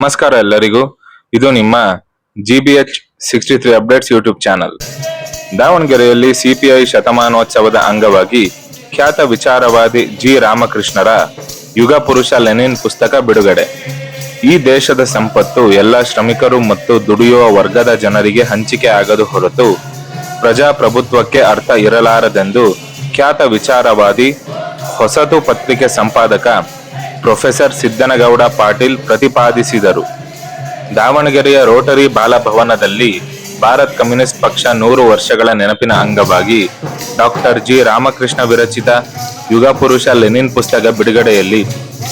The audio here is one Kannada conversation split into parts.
ನಮಸ್ಕಾರ ಎಲ್ಲರಿಗೂ. ಇದು ನಿಮ್ಮ G B H sixty three updates YouTube channel ದಾವಣಗೆರೆಯಲ್ಲಿ ಸಿಪಿಐ ಶತಮಾನೋತ್ಸವದ ಅಂಗವಾಗಿ ಖ್ಯಾತ ವಿಚಾರವಾದಿ ಜಿ ರಾಮಕೃಷ್ಣರ ಯುಗ ಪುರುಷ ಲೆನಿನ್ ಪುಸ್ತಕ ಬಿಡುಗಡೆ. ಈ ದೇಶದ ಸಂಪತ್ತು ಎಲ್ಲ ಶ್ರಮಿಕರು ಮತ್ತು ದುಡಿಯುವ ವರ್ಗದ ಜನರಿಗೆ ಹಂಚಿಕೆ ಆಗದು ಹೊರತು ಪ್ರಜಾಪ್ರಭುತ್ವಕ್ಕೆ ಅರ್ಥ ಇರಲಾರದೆಂದು ಖ್ಯಾತ ವಿಚಾರವಾದಿ ಹೊಸತು ಪತ್ರಿಕೆ ಸಂಪಾದಕ ಪ್ರೊಫೆಸರ್ ಸಿದ್ದನಗೌಡ ಪಾಟೀಲ್ ಪ್ರತಿಪಾದಿಸಿದರು. ದಾವಣಗೆರೆಯ ರೋಟರಿ ಬಾಲಭವನದಲ್ಲಿ ಭಾರತ್ ಕಮ್ಯುನಿಸ್ಟ್ ಪಕ್ಷ ನೂರು ವರ್ಷಗಳ ನೆನಪಿನ ಅಂಗವಾಗಿ ಡಾಕ್ಟರ್ ಜಿ. ರಾಮಕೃಷ್ಣ ವಿರಚಿತ ಯುಗ ಪುರುಷ ಲೆನಿನ್ ಪುಸ್ತಕ ಬಿಡುಗಡೆಯಲ್ಲಿ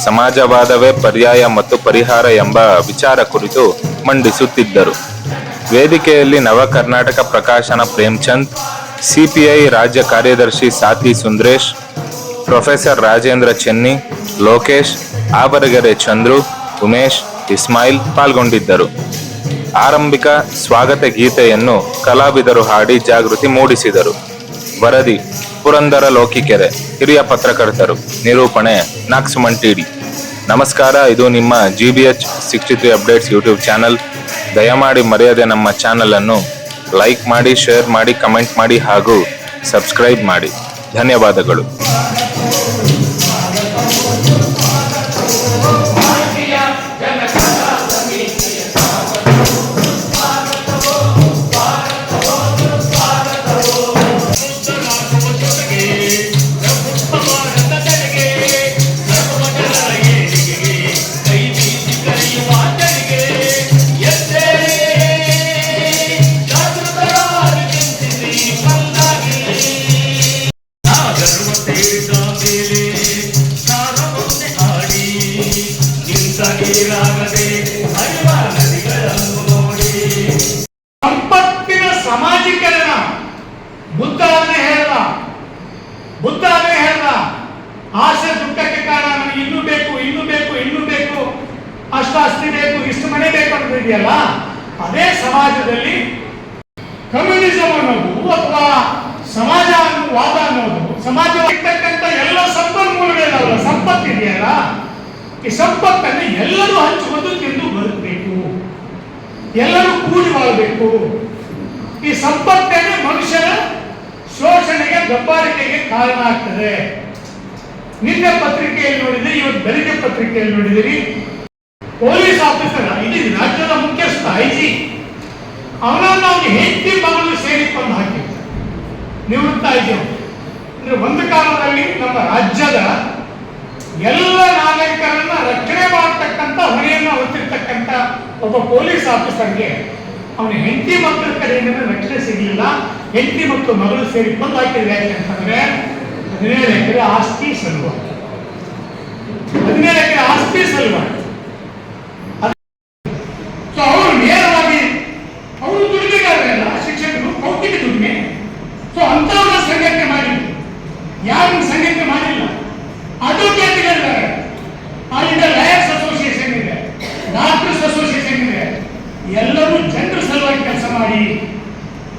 ಸಮಾಜವಾದವೇ ಪರ್ಯಾಯ ಮತ್ತು ಪರಿಹಾರ ಎಂಬ ವಿಚಾರ ಕುರಿತು ಮಂಡಿಸುತ್ತಿದ್ದರು. ವೇದಿಕೆಯಲ್ಲಿ ನವ ಕರ್ನಾಟಕ ಪ್ರಕಾಶನ ಪ್ರೇಮ್ಚಂದ್, ಸಿಪಿಐ ರಾಜ್ಯ ಕಾರ್ಯದರ್ಶಿ ಸಾಥಿ ಸುಂದ್ರೇಶ್, ಪ್ರೊಫೆಸರ್ ರಾಜೇಂದ್ರ ಚೆನ್ನಿ, ಲೋಕೇಶ್ ಆವರಗೆರೆ ಚಂದ್ರು, ಉಮೇಶ್, ಇಸ್ಮಾಯಿಲ್ ಪಾಲ್ಗೊಂಡಿದ್ದರು. ಆರಂಭಿಕ ಸ್ವಾಗತ ಗೀತೆಯನ್ನು ಕಲಾವಿದರು ಹಾಡಿ ಜಾಗೃತಿ ಮೂಡಿಸಿದರು. ವರದಿ, ಪುರಂದರ ಲೋಕಿಕೆರೆ, ಹಿರಿಯ ಪತ್ರಕರ್ತರು, ನಿರೂಪಣೆ ನಾಕ್ಸುಮನ್ ಟಿಡಿ ನಮಸ್ಕಾರ, ಇದು ನಿಮ್ಮ G B H sixty three updates YouTube channel. ದಯಮಾಡಿ ಮರೆಯದೆ ನಮ್ಮ ಚಾನಲ್ ಅನ್ನು ಲೈಕ್ ಮಾಡಿ, ಶೇರ್ ಮಾಡಿ, ಕಮೆಂಟ್ ಮಾಡಿ ಹಾಗೂ ಸಬ್ಸ್ಕ್ರೈಬ್ ಮಾಡಿ. ಧನ್ಯವಾದಗಳು. ಸಂಪತ್ತಿನ ಸಮಾಜೀಕರಣ. ಬುದ್ಧ ಅದನ್ನೇ ಹೇಳಲ್ಲ. ಬುದ್ಧ ಅದನ್ನೇ ಹೇಳ್ದ ಆಸೆ ದುಃಖಕ್ಕೆ ಕಾರಣ ನನಗೆ ಇನ್ನೂ ಬೇಕು ಇನ್ನೂ ಬೇಕು ಇನ್ನೂ ಬೇಕು. ಅಷ್ಟು ಬೇಕು, ಇಷ್ಟು ಮನೆ ಬೇಕು ಅಂತ ಅದೇ ಸಮಾಜದಲ್ಲಿ ಕಮ್ಯುನಿಸಂ ಅನ್ನೋದು ಅಥವಾ ಸಮಾಜ ಅನ್ನೋ- ವಾದ ಅನ್ನೋದು, ಸಮಾಜ ಎಲ್ಲ ಸಂಪನ್ಮೂಲಗಳಿದಾವಲ್ಲ ಸಂಪತ್ತಿದೆಯಲ್ಲ ಈ ಸಂಪತ್ತನ್ನು ಎಲ್ಲರೂ ಹಂಚುವುದು ತಿಂದು ಬದುಕಬೇಕು. ಎಲ್ಲರೂ ಕೂಡಿ ಬಾಳಬೇಕು ಈ ಸಂಪತ್ತನ್ನೇ ಮನುಷ್ಯನ ಶೋಷಣೆಗೆ, ದಬ್ಬಾಳಿಕೆಗೆ ಕಾರಣ ಆಗ್ತದೆ. ನಿನ್ನೆ ಪತ್ರಿಕೆಯಲ್ಲಿ ನೋಡಿದ್ರಿ, ಇವತ್ತು ಬೆಳಿಗ್ಗೆ ಪತ್ರಿಕೆಯಲ್ಲಿ ನೋಡಿದಿರಿ. ಪೊಲೀಸ್ ಆಫೀಸರ್ ಇಡೀ ರಾಜ್ಯದ ಮುಖ್ಯಸ್ಥ ಐ ಜಿ ಅವನನ್ನು ಅವನು ಹೆಂಡತಿ ಮಗಳು ಸೇರಿಕೊಂಡು ಹಾಕಿದ್ದ ನಿವೃತ್ತ ಐ ಜಿ ಅಂದ್ರೆ ಒಂದು ಕಾಲದಲ್ಲಿ ನಮ್ಮ ರಾಜ್ಯದ ಎಲ್ಲ ನಾಗರಿಕರನ್ನ ರಕ್ಷಣೆ ಮಾಡತಕ್ಕಂಥ ಹೊಣೆಯನ್ನು ಹೊತ್ತಿರ್ತಕ್ಕಂಥ ಒಬ್ಬ ಪೊಲೀಸ್ ಆಫೀಸರ್ಗೆ ಅವನ ಹೆಂಡತಿ ಮಕ್ಕಳ ಕಡೆಯಿಂದ ರಕ್ಷಣೆ ಸಿಗಲಿಲ್ಲ. ಹೆಂಡತಿ ಮತ್ತು ಮಗಳು ಸೇರಿ ಬಂದು ಹಾಕಿದ್ರೆ ಯಾಕೆಂತಂದ್ರೆ ಹದಿನೇಳು ಎಕರೆ ಆಸ್ತಿ ಸಲುವಾಗಿ ಹದಿನೇಳು ಎಕರೆ ಆಸ್ತಿ ಸಲುವಾಗಿ ಮಾಡಿ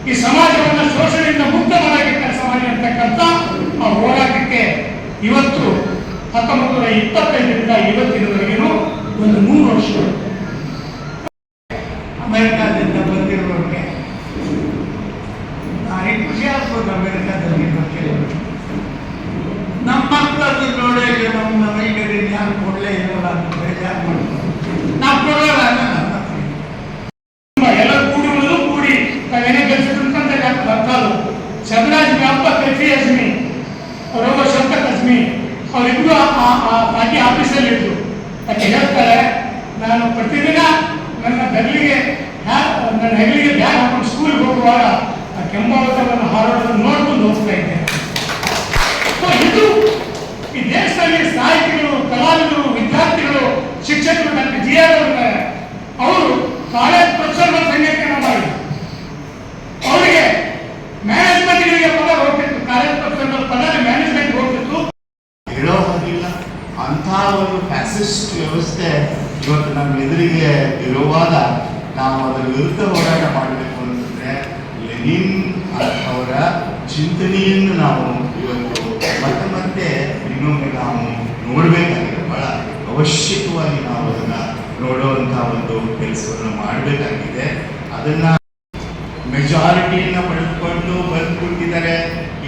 ಈ ಸಮಾಜವನ್ನು ಶೋಷಣೆಯಿಂದ ಮುಕ್ತ ಮಾಡೋಕ್ಕೆ ಕೆಲಸ ಮಾಡಿ ಅಂತಕ್ಕಂಥ ಆ ಹೋರಾಟಕ್ಕೆ ಇವತ್ತು ಹತ್ತೊಂಬತ್ತು ನೂರ ಇಪ್ಪತ್ತೈದರಿಂದ ಇವತ್ತಿನವರೆಗೂ ಒಂದು ಮೂರು ವರ್ಷ ಅಮೆರಿಕಾದಿಂದ ಬಂದಿರೋರಿಗೆ ಭಾರಿ ಖುಷಿ ಆಗ್ಬೋದು ಅಮೆರಿಕಾದಲ್ಲಿ ಬರ್ತಿರೋರು ನಮ್ಮ ಮಕ್ಕಳು ಅದು ನೋಡೇ ಇಲ್ಲ ನಮ್ಮ ನಮಗೆ ಯಾರು ಕೊಡಲೇ ಇರೋಲ್ಲ ಅಂತ ಬೇಜಾರು ಮಾಡ್ತಾರೆ ನಾವು ಕೊಡೋಲ್ಲ ಅನ್ನೋ ನನ್ನ ಪ್ರೀತಿ. ಎಲ್ಲ ಕೂಡುವುದು ಕೂಡಿ ತಾವೇನೇ ಕೆಲಸ ಅಂತ ಬರ್ತಾರು ಶಬರಾಜ್ ವ್ಯಾಪ ಕಫಿ ಅಜ್ಮಿ ಅವರೊಬ್ಬ ಶಂಕರ್ ಅಜ್ಮಿ. ಅವರಿಬ್ರು ಆ ಪಾರ್ಟಿ ಆಫೀಸಲ್ಲಿ ಇದ್ರು ಯಾಕೆ ಹೇಳ್ತಾರೆ, ನಾನು ಪ್ರತಿದಿನ ನನ್ನ ಬೆರಳಿಗೆ ನನ್ನ ಹೆಗಲಿಗೆ ಬ್ಯಾಗ್ ಹಾಕೊಂಡು ಸ್ಕೂಲ್ಗೆ ಹೋಗುವಾಗ ಆ ಕೆಂಬಾವತವನ್ನು ಹಾರಾಡೋದನ್ನು ನೋಡ್ಕೊಂಡು ಹೋಗ್ತಾ ಇದ್ದೆ. ಇದು ಈ ದೇಶದಲ್ಲಿ ಸಾಹಿತಿಗಳು, ಕಲಾವಿದರು, ವಿದ್ಯಾರ್ಥಿಗಳು, ಶಿಕ್ಷಕರು, ಡಾಕ್ಟರ್ ಜಿ ಆರ್ ಅವರು ಕಾಲೇಜ್ ಪ್ರೊಫೆಸರ್ಗಳ ಒಂದು ಫ್ಯಾಸಿಸ್ಟ್ ವ್ಯವಸ್ಥೆ ಇವತ್ತು ನಮ್ಮ ಎದುರಿಗೆ ಇರುವಾಗ ನಾವು ಅದರ ವಿರುದ್ಧ ಹೋರಾಟ ಮಾಡಬೇಕು ಅಂತಂದ್ರೆ ಲೆನಿನ್ ಅವರ ಚಿಂತನೆಯನ್ನು ನಾವು ಇವತ್ತು ಮತ್ತೆ ಮತ್ತೆ ಇನ್ನೊಮ್ಮೆ ನಾವು ನೋಡಬೇಕಾಗಿದೆ. ಬಹಳ ಅವಶ್ಯಕವಾಗಿ ನಾವು ಅದನ್ನ ನೋಡುವಂಥ ಒಂದು ಕೆಲಸವನ್ನು ಮಾಡಬೇಕಾಗಿದೆ. ಅದನ್ನ ಮೆಜಾರಿಟಿಯನ್ನ ಪಡೆದುಕೊಂಡು ಬಂದು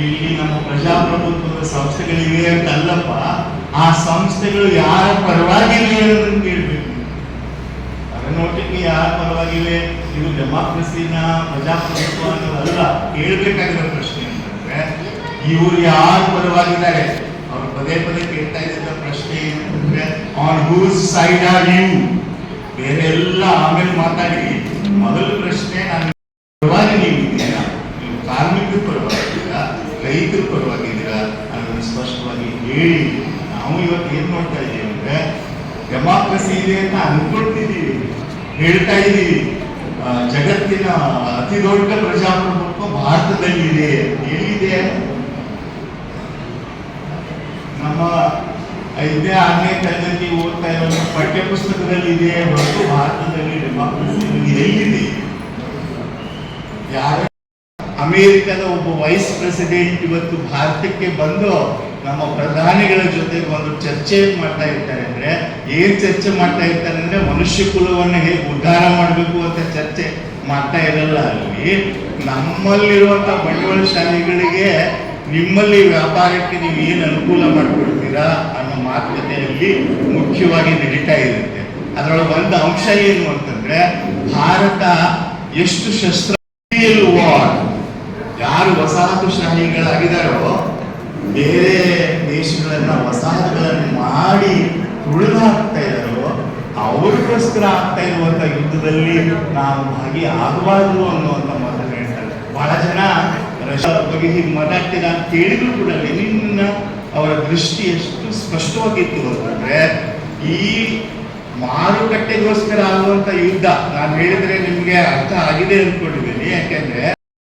ಇಲ್ಲಿ ನಮ್ಮ ಪ್ರಜಾಪ್ರಭುತ್ವದ ಸಂಸ್ಥೆಗಳಿವೆ ಅಂತ ಅಲ್ಲಪ್ಪ ಆ ಸಂಸ್ಥೆಗಳು ಯಾರ ಪರವಾಗಿವೆ ಅನ್ನೋದನ್ನ ಕೇಳಬೇಕು. ಅರನೋಟಿಗೆ ಯಾರ ಪರವಾಗಿವೆ ಇದು ಡೆಮಾಕ್ರಸಿನ ಪ್ರಜಾಪ್ರಭುತ್ವ ಅನ್ನೋದಲ್ಲ ಕೇಳಬೇಕಾಗಿರೋ ಪ್ರಶ್ನೆ ಅಂತಂದ್ರೆ, ಇವರು ಯಾರ ಪರವಾಗಿದ್ದಾರೆ? ಅವ್ರು ಪದೇ ಪದೇ ಕೇಳ್ತಾ ಇದ್ದ ಪ್ರಶ್ನೆ ಏನಂತಂದ್ರೆ on whose side are you ಬೇರೆ ಎಲ್ಲ ಆಮೇಲೆ ಮಾತಾಡಿ. ಮೊದಲ ಪ್ರಶ್ನೆ, ನಾನು ಪರವಾಗಿ ನೀವು ನೀವು ಕಾರ್ಮಿಕರ ಪರವಾಗಿದ್ದೀರಾ? ರೈತರ ಪರವಾಗಿದ್ದೀರಾ? ಅನ್ನೋದನ್ನು ಸ್ಪಷ್ಟವಾಗಿ ಹೇಳಿ. ನಾವು ಇವತ್ತು ಏನ್ ನೋಡ್ತಾ ಇದ್ದೀವಿ ಅಂದ್ರೆ ಡೆಮಾಕ್ರಸಿ ಇದೆ ಅಂತ ಅನ್ಕೊಳ್ತಿದ್ದೀವಿ ಹೇಳ್ತಾ ಇದ್ದೀವಿ ಜಗತ್ತಿನ ಅತಿ ದೊಡ್ಡ ಪ್ರಜಾಪ್ರಭುತ್ವ ಭಾರತದಲ್ಲಿದೆ ಎಲ್ಲಿದೆ? ನಮ್ಮ ಐದನೇ, ಆರನೇ ತರಗತಿ ಓದ್ತಾ ಇರೋ ಪಠ್ಯ ಪುಸ್ತಕದಲ್ಲಿ ಇದೆ ಹೊರತು ಭಾರತದಲ್ಲಿ ಡೆಮಾಕ್ರಸಿ ಎಲ್ಲಿದೆ? ಯಾರ ಅಮೆರಿಕದ ಒಬ್ಬ ವೈಸ್ ಪ್ರೆಸಿಡೆಂಟ್ ಇವತ್ತು ಭಾರತಕ್ಕೆ ಬಂದು ನಮ್ಮ ಪ್ರಧಾನಿಗಳ ಜೊತೆ ಒಂದು ಚರ್ಚೆ ಮಾಡ್ತಾ ಇರ್ತಾರೆ ಅಂದ್ರೆ, ಏನ್ ಚರ್ಚೆ ಮಾಡ್ತಾ ಇರ್ತಾರೆ ಅಂದ್ರೆ ಮನುಷ್ಯ ಕುಲವನ್ನು ಹೇಗೆ ಉದ್ಧಾರ ಮಾಡಬೇಕು ಅಂತ ಚರ್ಚೆ ಮಾಡ್ತಾ ಇರಲ್ಲ ಅಲ್ಲಿ. ನಮ್ಮಲ್ಲಿರುವಂತ ಬಂಡವಾಳಶಾಲಿಗಳಿಗೆ ನಿಮ್ಮಲ್ಲಿ ವ್ಯಾಪಾರಕ್ಕೆ ನೀವು ಏನು ಅನುಕೂಲ ಮಾಡಿಕೊಡ್ತೀರಾ ಅನ್ನೋ ಮಾತುಕತೆಯಲ್ಲಿ ಮುಖ್ಯವಾಗಿ ನಡೀತಾ ಇರುತ್ತೆ. ಅದರೊಳಗೆ ಒಂದು ಅಂಶ ಏನು ಅಂತಂದ್ರೆ, ಭಾರತ ಎಷ್ಟು ಶಸ್ತ್ರ ಯಾರು ಯಾರು ವಸಾಹತುಶಾಹಿಗಳಾಗಿದ್ದಾರೋ, ಬೇರೆ ದೇಶಗಳನ್ನ ವಸಾಹತುಗಳನ್ನು ಮಾಡಿ ತುಳಿದಾಗ್ತಾ ಇದ್ದಾರೋ, ಅವ್ರಿಗೋಸ್ಕರ ಆಗ್ತಾ ಇರುವಂತ ಯುದ್ಧದಲ್ಲಿ ನಾವು ಭಾಗಿ ಆಗಬಾರ್ದು ಅನ್ನುವಂತ ಮಾತನ್ನು ಹೇಳ್ತಾರೆ ಬಹಳ ಜನ ರಷ್ಯಾ ಬಗ್ಗೆ ಹೀಗೆ ಮಾತಾಡ್ತೀರ ಅಂತ ಕೇಳಿದ್ರು ಕೂಡ ಲೆನಿನ್ನ ಅವರ ದೃಷ್ಟಿ ಎಷ್ಟು ಸ್ಪಷ್ಟವಾಗಿತ್ತು ಅಂತಂದ್ರೆ ಈ ಮಾರುಕಟ್ಟೆಗೋಸ್ಕರ ಆಗುವಂತ ಯುದ್ಧ, ನಾನು ಹೇಳಿದ್ರೆ ನಿಮ್ಗೆ ಅರ್ಥ ಆಗಿದೆ ಅಂದ್ಕೊಂಡಿದ್ದೀನಿ ಯಾಕೆಂದ್ರೆ